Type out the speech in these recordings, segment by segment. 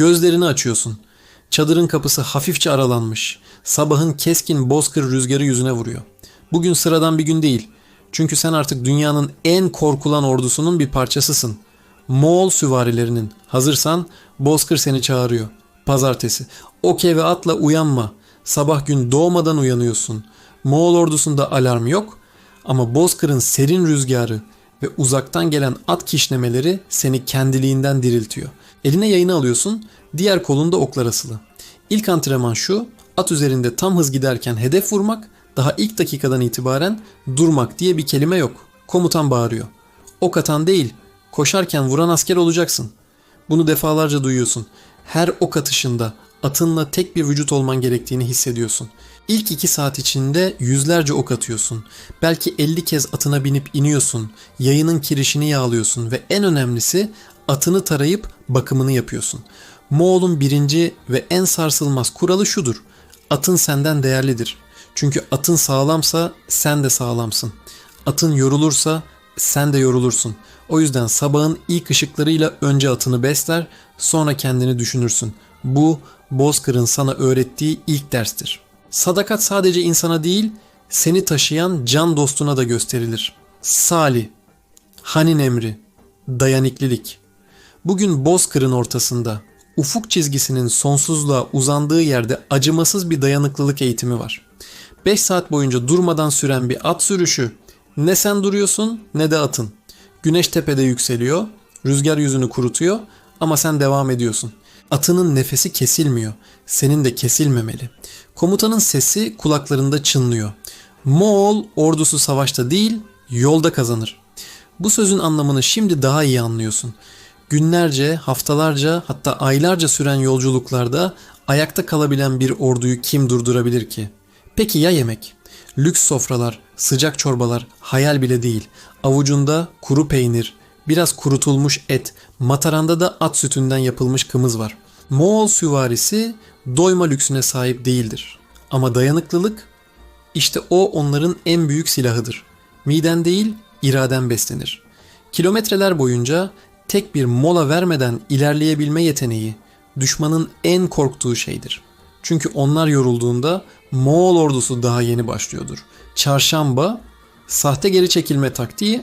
Gözlerini açıyorsun. Çadırın kapısı hafifçe aralanmış. Sabahın keskin bozkır rüzgarı yüzüne vuruyor. Bugün sıradan bir gün değil. Çünkü sen artık dünyanın en korkulan ordusunun bir parçasısın. Moğol süvarilerinin. Hazırsan Bozkır seni çağırıyor. Pazartesi. Okey ve atla uyanma. Sabah gün doğmadan uyanıyorsun. Moğol ordusunda alarm yok ama Bozkır'ın serin rüzgarı ve uzaktan gelen at kişnemeleri seni kendiliğinden diriltiyor. Eline yayını alıyorsun, diğer kolunda oklar asılı. İlk antrenman şu, at üzerinde tam hız giderken hedef vurmak, daha ilk dakikadan itibaren durmak diye bir kelime yok. Komutan bağırıyor. Ok atan değil, koşarken vuran asker olacaksın. Bunu defalarca duyuyorsun. Her ok atışında atınla tek bir vücut olman gerektiğini hissediyorsun. İlk iki saat içinde yüzlerce ok atıyorsun. Belki 50 kez atına binip iniyorsun. Yayının kirişini yağlıyorsun ve en önemlisi atını tarayıp bakımını yapıyorsun. Moğol'un birinci ve en sarsılmaz kuralı şudur. Atın senden değerlidir. Çünkü atın sağlamsa sen de sağlamsın. Atın yorulursa sen de yorulursun. O yüzden sabahın ilk ışıklarıyla önce atını besler, sonra kendini düşünürsün. Bu Bozkır'ın sana öğrettiği ilk derstir. Sadakat sadece insana değil, seni taşıyan can dostuna da gösterilir. Sali, Hanin emri, dayaniklilik. Bugün Bozkır'ın ortasında, ufuk çizgisinin sonsuzluğa uzandığı yerde acımasız bir dayanıklılık eğitimi var. 5 saat boyunca durmadan süren bir at sürüşü, ne sen duruyorsun ne de atın. Güneş tepede yükseliyor, rüzgar yüzünü kurutuyor ama sen devam ediyorsun. Atının nefesi kesilmiyor. Senin de kesilmemeli. Komutanın sesi kulaklarında çınlıyor. Moğol ordusu savaşta değil, yolda kazanır. Bu sözün anlamını şimdi daha iyi anlıyorsun. Günlerce, haftalarca hatta aylarca süren yolculuklarda ayakta kalabilen bir orduyu kim durdurabilir ki? Peki ya yemek? Lüks sofralar, sıcak çorbalar hayal bile değil. Avucunda kuru peynir, biraz kurutulmuş et, mataranda da at sütünden yapılmış kımız var. Moğol süvarisi doyma lüksüne sahip değildir. Ama dayanıklılık işte o onların en büyük silahıdır. Miden değil, iraden beslenir. Kilometreler boyunca tek bir mola vermeden ilerleyebilme yeteneği düşmanın en korktuğu şeydir. Çünkü onlar yorulduğunda Moğol ordusu daha yeni başlıyordur. Çarşamba, sahte geri çekilme taktiği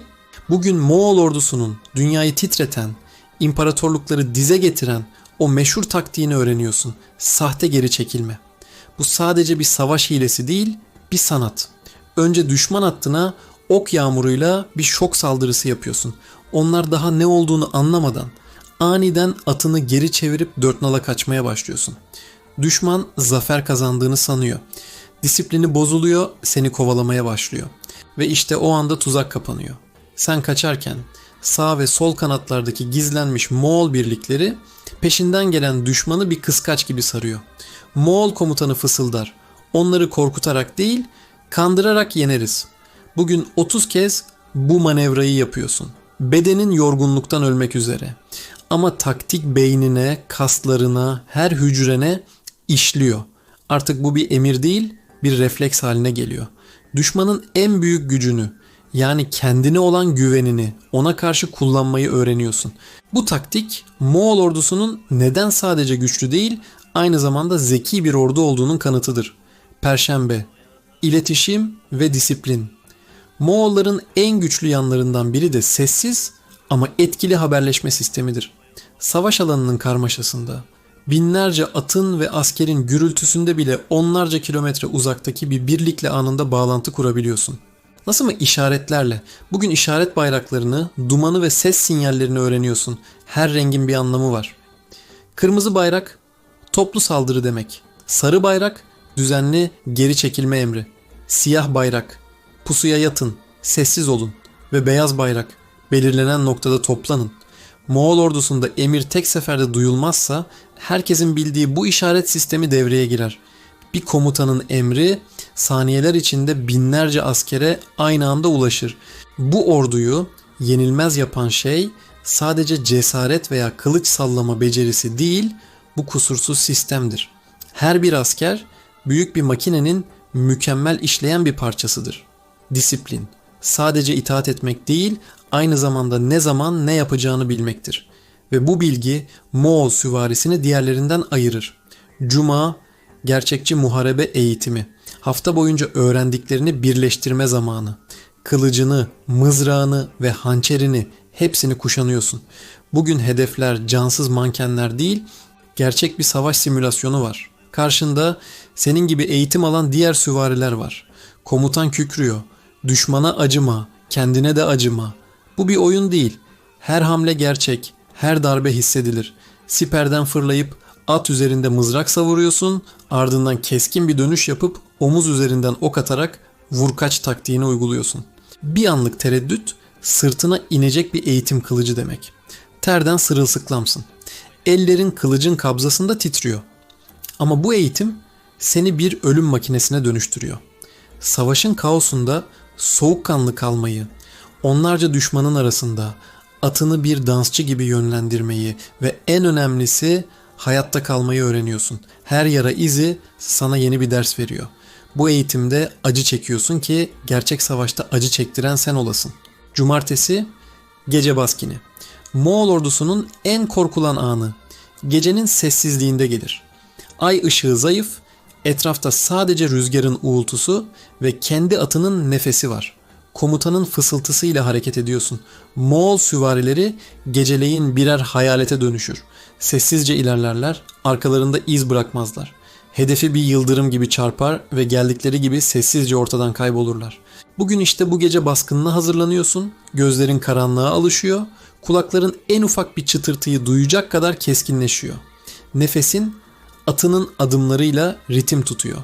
bugün Moğol ordusunun dünyayı titreten, imparatorlukları dize getiren o meşhur taktiğini öğreniyorsun. Sahte geri çekilme. Bu sadece bir savaş hilesi değil, bir sanat. Önce düşman hattına ok yağmuruyla bir şok saldırısı yapıyorsun. Onlar daha ne olduğunu anlamadan aniden atını geri çevirip dört nala kaçmaya başlıyorsun. Düşman zafer kazandığını sanıyor. Disiplini bozuluyor, seni kovalamaya başlıyor. Ve işte o anda tuzak kapanıyor. Sen kaçarken sağ ve sol kanatlardaki gizlenmiş Moğol birlikleri peşinden gelen düşmanı bir kıskaç gibi sarıyor. Moğol komutanı fısıldar. Onları korkutarak değil, kandırarak yeneriz. Bugün 30 kez bu manevrayı yapıyorsun. Bedenin yorgunluktan ölmek üzere. Ama taktik beynine, kaslarına, her hücrene işliyor. Artık bu bir emir değil, bir refleks haline geliyor. Düşmanın en büyük gücünü, yani kendine olan güvenini ona karşı kullanmayı öğreniyorsun. Bu taktik Moğol ordusunun neden sadece güçlü değil, aynı zamanda zeki bir ordu olduğunun kanıtıdır. Perşembe, iletişim ve disiplin. Moğolların en güçlü yanlarından biri de sessiz ama etkili haberleşme sistemidir. Savaş alanının karmaşasında, binlerce atın ve askerin gürültüsünde bile onlarca kilometre uzaktaki bir birlikle anında bağlantı kurabiliyorsun. Nasıl mı işaretlerle? Bugün işaret bayraklarını, dumanı ve ses sinyallerini öğreniyorsun. Her rengin bir anlamı var. Kırmızı bayrak toplu saldırı demek. Sarı bayrak düzenli geri çekilme emri. Siyah bayrak pusuya yatın, sessiz olun ve beyaz bayrak belirlenen noktada toplanın. Moğol ordusunda emir tek seferde duyulmazsa herkesin bildiği bu işaret sistemi devreye girer. Bir komutanın emri saniyeler içinde binlerce askere aynı anda ulaşır. Bu orduyu yenilmez yapan şey sadece cesaret veya kılıç sallama becerisi değil, bu kusursuz sistemdir. Her bir asker büyük bir makinenin mükemmel işleyen bir parçasıdır. Disiplin sadece itaat etmek değil, aynı zamanda ne zaman ne yapacağını bilmektir. ve bu bilgi Moğol süvarisini diğerlerinden ayırır. Cuma, gerçekçi muharebe eğitimi. Hafta boyunca öğrendiklerini birleştirme zamanı. Kılıcını, mızrağını ve hançerini hepsini kuşanıyorsun. Bugün hedefler cansız mankenler değil, gerçek bir savaş simülasyonu var. Karşında senin gibi eğitim alan diğer süvariler var. Komutan kükrüyor. Düşmana acıma, kendine de acıma. Bu bir oyun değil. Her hamle gerçek, her darbe hissedilir. Siperden fırlayıp at üzerinde mızrak savuruyorsun, ardından keskin bir dönüş yapıp omuz üzerinden ok atarak vurkaç taktiğini uyguluyorsun. Bir anlık tereddüt sırtına inecek bir eğitim kılıcı demek. Terden sırılsıklamsın. Ellerin kılıcın kabzasında titriyor. Ama bu eğitim seni bir ölüm makinesine dönüştürüyor. Savaşın kaosunda soğukkanlı kalmayı, onlarca düşmanın arasında atını bir dansçı gibi yönlendirmeyi ve en önemlisi hayatta kalmayı öğreniyorsun. Her yara izi sana yeni bir ders veriyor. Bu eğitimde acı çekiyorsun ki gerçek savaşta acı çektiren sen olasın. Cumartesi gece baskini. Moğol ordusunun en korkulan anı gecenin sessizliğinde gelir. Ay ışığı zayıf, etrafta sadece rüzgarın uğultusu ve kendi atının nefesi var. Komutanın fısıltısıyla hareket ediyorsun. Moğol süvarileri geceleyin birer hayalete dönüşür. Sessizce ilerlerler, arkalarında iz bırakmazlar. Hedefi bir yıldırım gibi çarpar ve geldikleri gibi sessizce ortadan kaybolurlar. Bugün işte bu gece baskınına hazırlanıyorsun. Gözlerin karanlığa alışıyor. Kulakların en ufak bir çıtırtıyı duyacak kadar keskinleşiyor. Nefesin atının adımlarıyla ritim tutuyor.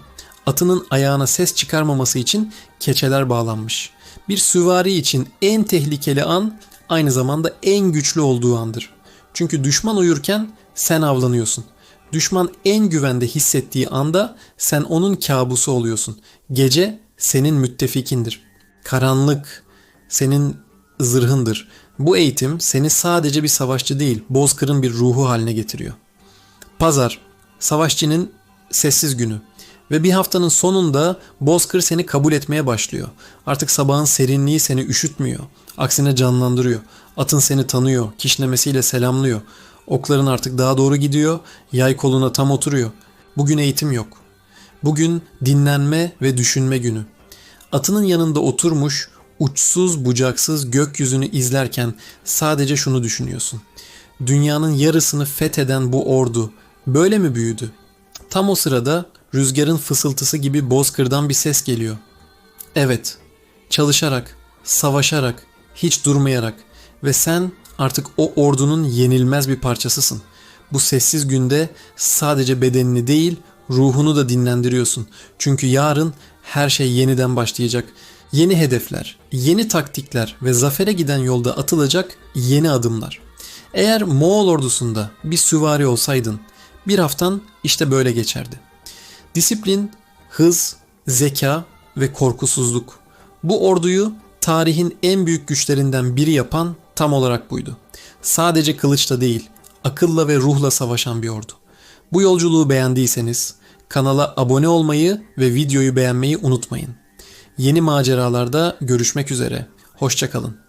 Atının ayağına ses çıkarmaması için keçeler bağlanmış. Bir süvari için en tehlikeli an aynı zamanda en güçlü olduğu andır. Çünkü düşman uyurken sen avlanıyorsun. Düşman en güvende hissettiği anda sen onun kabusu oluyorsun. Gece senin müttefikindir. Karanlık senin zırhındır. Bu eğitim seni sadece bir savaşçı değil, bozkırın bir ruhu haline getiriyor. Pazar, savaşçının sessiz günü. Ve bir haftanın sonunda Bozkır seni kabul etmeye başlıyor. Artık sabahın serinliği seni üşütmüyor. Aksine canlandırıyor. Atın seni tanıyor, kişnemesiyle selamlıyor. Okların artık daha doğru gidiyor, yay koluna tam oturuyor. Bugün eğitim yok. Bugün dinlenme ve düşünme günü. Atının yanında oturmuş, uçsuz bucaksız gökyüzünü izlerken sadece şunu düşünüyorsun. Dünyanın yarısını fetheden bu ordu böyle mi büyüdü? Tam o sırada rüzgarın fısıltısı gibi bozkırdan bir ses geliyor. Evet, çalışarak, savaşarak, hiç durmayarak ve sen artık o ordunun yenilmez bir parçasısın. Bu sessiz günde sadece bedenini değil, ruhunu da dinlendiriyorsun. Çünkü yarın her şey yeniden başlayacak. Yeni hedefler, yeni taktikler ve zafere giden yolda atılacak yeni adımlar. Eğer Moğol ordusunda bir süvari olsaydın, bir haftan işte böyle geçerdi. Disiplin, hız, zeka ve korkusuzluk. Bu orduyu tarihin en büyük güçlerinden biri yapan tam olarak buydu. Sadece kılıçla değil, akılla ve ruhla savaşan bir ordu. Bu yolculuğu beğendiyseniz kanala abone olmayı ve videoyu beğenmeyi unutmayın. Yeni maceralarda görüşmek üzere. Hoşçakalın.